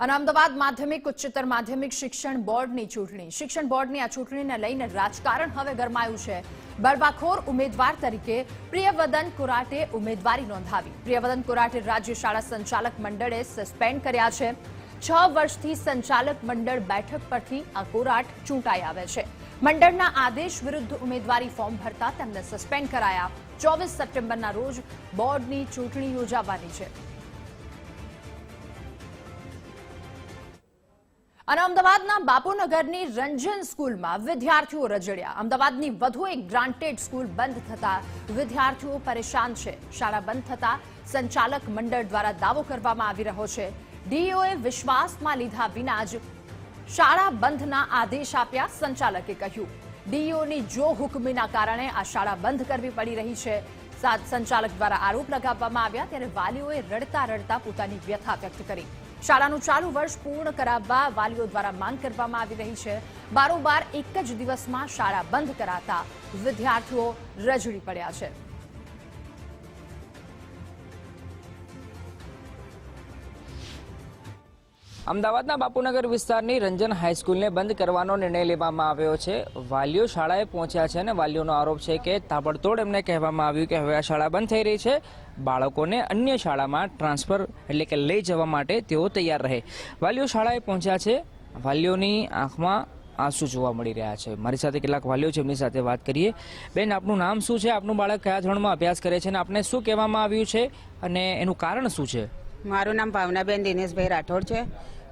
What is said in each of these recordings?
અને અમદાવાદ માધ્યમિક, ઉચ્ચતર માધ્યમિક શિક્ષણ બોર્ડની ચૂંટણી. શિક્ષણ બોર્ડની આ ચૂંટણીને લઈને રાજકારણ હવે ગરમાયું છે. બળવાખોર ઉમેદવાર તરીકે પ્રિયવદન કોરાટે ઉમેદવારી નોંધાવી. પ્રિયવદન કોરાટે રાજ્ય શાળા સંચાલક મંડળે સસ્પેન્ડ કર્યા છે. છ વર્ષથી સંચાલક મંડળ બેઠક પરથી આ કોરાટ ચૂંટાઈ આવે છે. મંડળના આદેશ વિરુદ્ધ ઉમેદવારી ફોર્મ ભરતા તેમને સસ્પેન્ડ કરાયા. ચોવીસ સપ્ટેમ્બરના રોજ બોર્ડની ચૂંટણી યોજાવાની છે. અને અમદાવાદના બાપુનગરની રંજન સ્કૂલમાં વિદ્યાર્થીઓ રજડ્યા. અમદાવાદની વધુ એક ગ્રાન્ટેડ સ્કૂલ બંધ થતા વિદ્યાર્થીઓ પરેશાન છે. શાળા બંધ થતા સંચાલક મંડળ દ્વારા દાવો કરવામાં આવી રહ્યો છે. ડીઓએ વિશ્વાસમાં લીધા વિના જ શાળા બંધના આદેશ આપ્યા સંચાલકે કહ્યું. ડીઈઓની જો હુકમીના કારણે આ શાળા બંધ કરવી પડી રહી છે, સાત સંચાલક દ્વારા આરોપ લગાવવામાં આવ્યા ત્યારે વાલીઓએ રડતા રડતા પોતાની વ્યથા વ્યક્ત કરી. શાળાનું ચાલુ વર્ષ પૂર્ણ કરાવવા વાલીઓ દ્વારા માંગ કરવામાં આવી રહી છે. બારોબાર એક જ દિવસમાં શાળા બંધ કરાતા વિદ્યાર્થીઓ રજડી પડ્યા છે. અમદાવાદના બાપુનગર વિસ્તારની રંજન હાઈસ્કૂલને બંધ કરવાનો નિર્ણય લેવામાં આવ્યો છે. વાલીઓ શાળાએ પહોંચ્યા છે અને વાલીઓનો આરોપ છે કે તાબડતોડ એમને કહેવામાં આવ્યું કે હવે આ શાળા બંધ થઈ રહી છે. બાળકોને અન્ય શાળામાં ટ્રાન્સફર એટલે કે લઈ જવા માટે તેઓ તૈયાર રહે. વાલીઓ શાળાએ પહોંચ્યા છે. વાલીઓની આંખમાં આંસુ જોવા મળી રહ્યા છે. મારી સાથે કેટલાક વાલીઓ છે, એમની સાથે વાત કરીએ. બેન, આપનું નામ શું છે? આપનું બાળક કયા ધોરણમાં અભ્યાસ કરે છે અને આપને શું કહેવામાં આવ્યું છે? અને એનું કારણ શું છે? મારું નામ ભાવનાબેન દિનેશભાઈ રાઠોડ છે.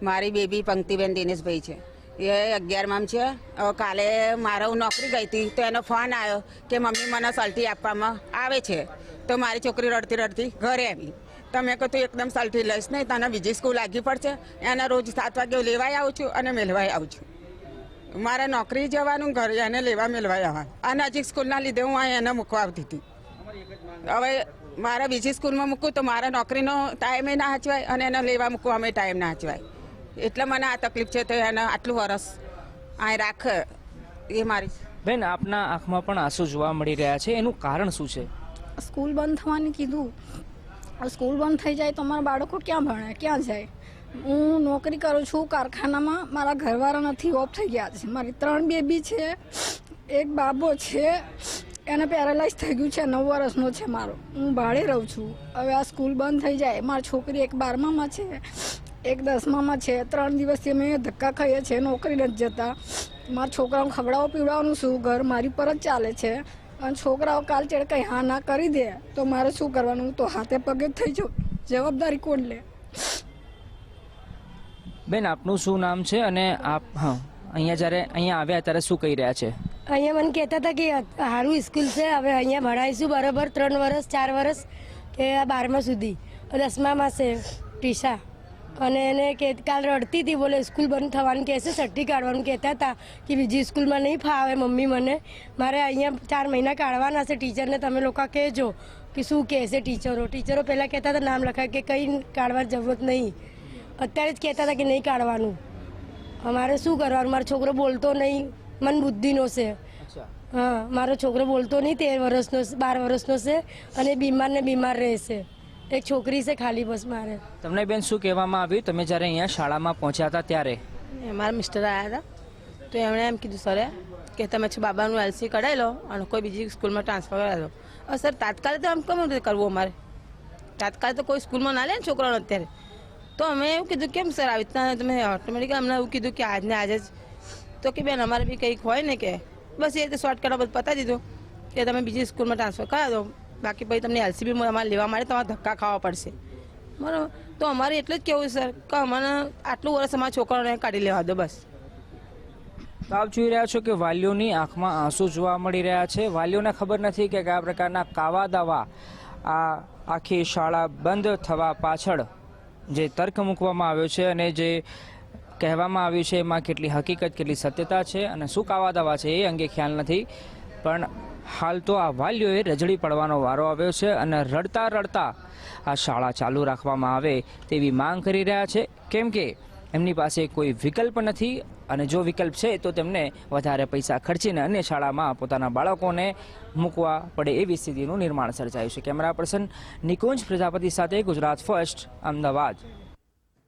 મારી બેબી પંક્તિબેન દિનેશભાઈ છે. એ અગિયારમાં છે. હવે કાલે મારો હું નોકરી ગઈ હતી, તો એનો ફોન આવ્યો કે મમ્મી મને સલટી આપવામાં આવે છે. તો મારી છોકરી રડતી રડતી ઘરે આવી. તમે કહો તું એકદમ સલટી લઈશ નહીં, તને બીજી સ્કૂલ લાગી પડશે. એને રોજ સાત વાગે લેવાય આવું છું અને મેળવાય આવું છું. મારે નોકરી જવાનું ઘરે એને લેવા મેળવાય આવવાનું આ નજીક સ્કૂલના લીધે હું અહીં એને મૂકવા આવતી હતી. હવે મારે બીજી સ્કૂલમાં મૂકું તો મારા નોકરીનો ટાઈમે ના હચવાય અને એને લેવા મૂકવા અમે ટાઈમ ના હચવાય એટલે મને આ તકલીફ છે તો એને આટલું વરસ આ રાખ એ મારી બેન આપના આંખમાં પણ આંસુ જોવા મળી રહ્યા છે. એનું કારણ શું છે? સ્કૂલ બંધ થવાની કીધું. સ્કૂલ બંધ થઈ જાય તો અમારા બાળકો ક્યાં ભણે ક્યાં જાય? હું નોકરી કરું છું કારખાનામાં. મારા ઘરવાળા નથી ઓફ થઈ ગયા છે. મારી ત્રણ બેબી છે એક બાબો છે એને પેરાલાઇઝ થઈ ગયું છે, નવ વર્ષનો છે મારો. હું ભાડે રહું છું. હવે આ સ્કૂલ બંધ થઈ જાય. મારી છોકરી એક બારમામાં છે, એક દસમામાં છે. ત્રણ દિવસથી અમે ધક્કા ખાઈએ છીએ, નોકરી નથી જતા. મારા છોકરાઓને ખવડાવો પીવડાવવાનું શું? ઘર મારી પર જ ચાલે છે. અને છોકરાઓ કાલ ચેડ કંઈ હા ના કરી દે, તો મારે શું કરવાનું? તો હાથે પગે થઈ જાઉં. જવાબદારી કોણ લે? બેન, આપનું શું નામ છે? અને આપ, હા, અહીંયા જ્યારે અહીંયા આવ્યા, ત્યારે શું કહી રહ્યા છે? અહીંયા મને કહેતા હતા કે સારું સ્કૂલ છે, હવે અહીંયા ભણાવીશું બરાબર ત્રણ વર્ષ ચાર વર્ષ કે બારમા સુધી. દસમામાં છે, ટીશા. અને એને કે કાલ રડતી હતી, બોલે સ્કૂલ બંધ થવાનું કહેશે છઠ્ઠી કાઢવાનું કહેતા હતા કે બીજી સ્કૂલમાં નહીં ફાવે મમ્મી મને. મારે અહીંયા ચાર મહિના કાઢવાના છે, ટીચરને તમે લોકો કહેજો કે શું કહેશે ટીચરો. ટીચરો પહેલાં કહેતા હતા, નામ લખાય કે કંઈ કાઢવાની જરૂરત નહીં. અત્યારે જ કહેતા હતા કે નહીં કાઢવાનું. અમારે શું કરવાનું? મારો છોકરો બોલતો નહીં. મન બુદ્ધિનો છે. હા મારો છોકરો બોલતો નહીં તેર વર્ષનો બાર વર્ષનો છે અને બીમાર ને બીમાર રહેશે એક છોકરી છે ખાલી બસ મારે. તમને બેન શું કહેવામાં આવ્યું? તમે જ્યારે અહીંયા શાળામાં પહોંચ્યા હતા ત્યારે? મારા મિસ્ટર આવ્યા હતા. તો એમણે એમ કીધું સરે કે તમે છે બાબાનું એલસી કઢાવી લો અને કોઈ બીજી સ્કૂલમાં ટ્રાન્સફર કરાવી દો. સર તાત્કાલિક તો આમ કેમ કરવું અમારે? તાત્કાલિક તો કોઈ સ્કૂલમાં ના લે ને છોકરાઓને અત્યારે? તો અમે એવું કીધું કેમ સર આવી રીતના તમે ઓટોમેટિક અમને એવું કીધું કે આજને આજે જ તો કે બેન, અમારે બી કંઈક હોય ને કે? બસ એ રીતે શોર્ટકટમાં બધું પતાવી દીધું કે તમે બીજી સ્કૂલમાં ટ્રાન્સફર કરાવી દો. બાકી પછી તમને એલસીબી અમારે લેવા માટે તમારે ધક્કા ખાવા પડશે. બરાબર? તો અમારે એટલું જ કેવું સર કે અમને આટલું વર્ષ અમારા છોકરાઓને કાઢી લેવા દો બસ. તો આપ જોઈ રહ્યા છો કે વાલીઓની આંખમાં આંસુ જોવા મળી રહ્યા છે. વાલીઓને ખબર નથી કે કયા પ્રકારના કાવા દાવા આ આખી શાળા બંધ થવા પાછળ જે તર્ક મૂકવામાં આવ્યો છે અને જે કહેવામાં આવ્યું છે, એમાં કેટલી હકીકત, કેટલી સત્યતા છે અને શું કાવા દવા છે એ અંગે ખ્યાલ નથી. પણ હાલ તો આ વાલીઓએ રજડી પડવાનો વારો આવ્યો છે અને રડતા રડતા આ શાળા ચાલુ રાખવામાં આવે તેવી માંગ કરી રહ્યા છે. કેમ કે એમની પાસે કોઈ વિકલ્પ નથી અને જો વિકલ્પ છે તો તેમને વધારે પૈસા ખર્ચીને અન્ય શાળામાં પોતાના બાળકોને મૂકવા પડે એવી સ્થિતિનું નિર્માણ સર્જાયું છે. કેમેરા પર્સન નિકુંજ પ્રજાપતિ સાથે ગુજરાત ફર્સ્ટ, અમદાવાદ.